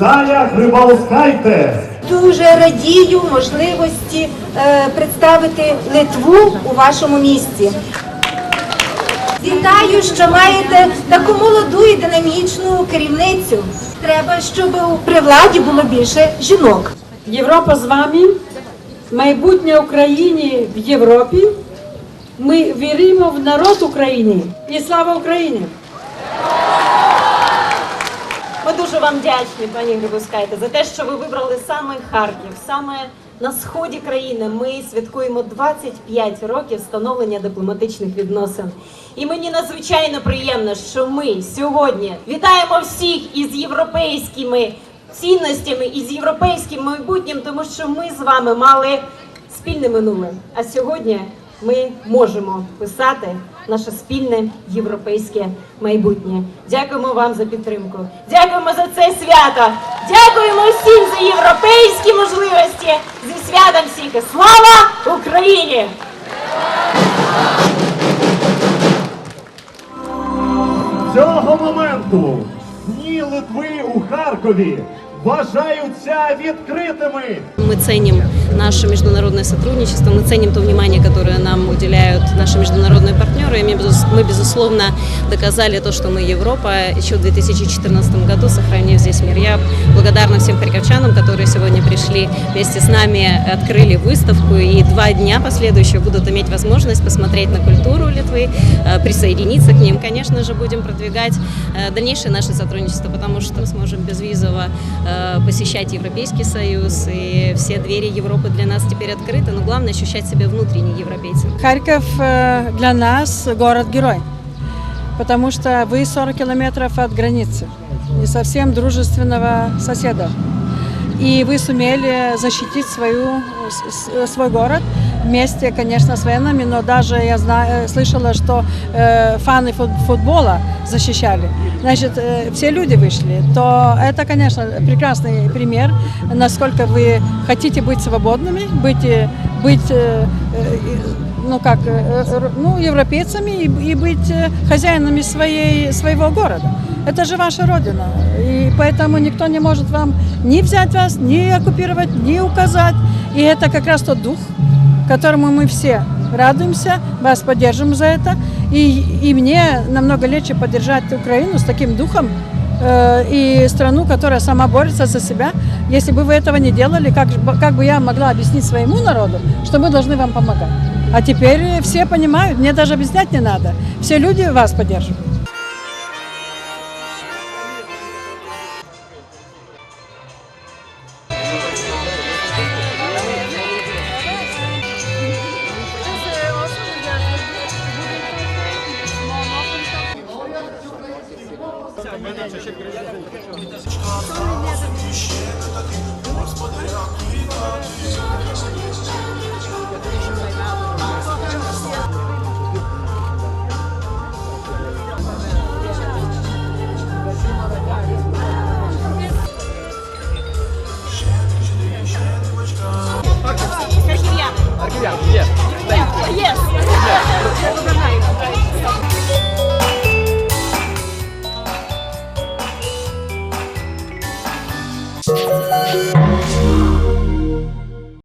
Таня Грибалскайте. Дуже радію можливості е, представити Литву у вашому місті. Вітаю, що маєте таку молоду і динамічну керівницю. Треба, щоб у при владі було більше жінок. Європа з вами, майбутнє України в Європі. Ми віримо в народ України і слава Україні! Ми дуже вам вдячні, пані Грибускайте, за те, що ви вибрали саме Харків, саме на сході країни. Ми святкуємо 25 років встановлення дипломатичних відносин. І мені надзвичайно приємно, що ми сьогодні вітаємо всіх із європейськими цінностями і з європейським майбутнім, тому що ми з вами мали спільне минуле. А сьогодні ми можемо писати наше спільне європейське майбутнє. Дякуємо вам за підтримку. Дякуємо за це свято. Дякуємо всім за європейські можливості. Зі святом всіх слава Україні! Цього моменту дні Литви у Харкові вважаються відкритими. Мы ценим наше международное сотрудничество, мы ценим то внимание, которое нам уделяют наши международные партнеры. И мы, безус- мы, безусловно, доказали то, что мы Европа еще в 2014 году, сохранив здесь мир. Я благодарна всем харьковчанам, которые сегодня пришли вместе с нами, открыли выставку, и два дня последующие будут иметь возможность посмотреть на культуру Литвы, э, присоединиться к ним. Конечно же, будем продвигать э, дальнейшее наше сотрудничество, потому что мы сможем безвизово э, посещать Европейский Союз, и все двери Европы для нас теперь открыты, но главное ощущать себя внутренне европейцем. Харьков э, для нас город-герой, потому что вы 40 километров от границы, не совсем дружественного соседа. И вы сумели защитить свою, с- с- свой город вместе, конечно, с военными, но даже я знаю, слышала, что э, фаны фут- футбола защищали. Значит, э, все люди вышли. То это, конечно, прекрасный пример, насколько вы хотите быть свободными, быть, э, быть э, э, ну как, э, э, ну, европейцами и, и быть э, хозяинами своей, своего города. Это же ваша родина. И поэтому никто не может вам ни взять вас, ни оккупировать, ни указать. И это как раз тот дух, которому мы все радуемся, вас поддержим за это. И, и мне намного легче поддержать Украину с таким духом э, и страну, которая сама борется за себя. Если бы вы этого не делали, как, как бы я могла объяснить своему народу, что мы должны вам помогать? А теперь все понимают, мне даже объяснять не надо. Все люди вас поддерживают. Ben de teşekkür ederim. Sonra ne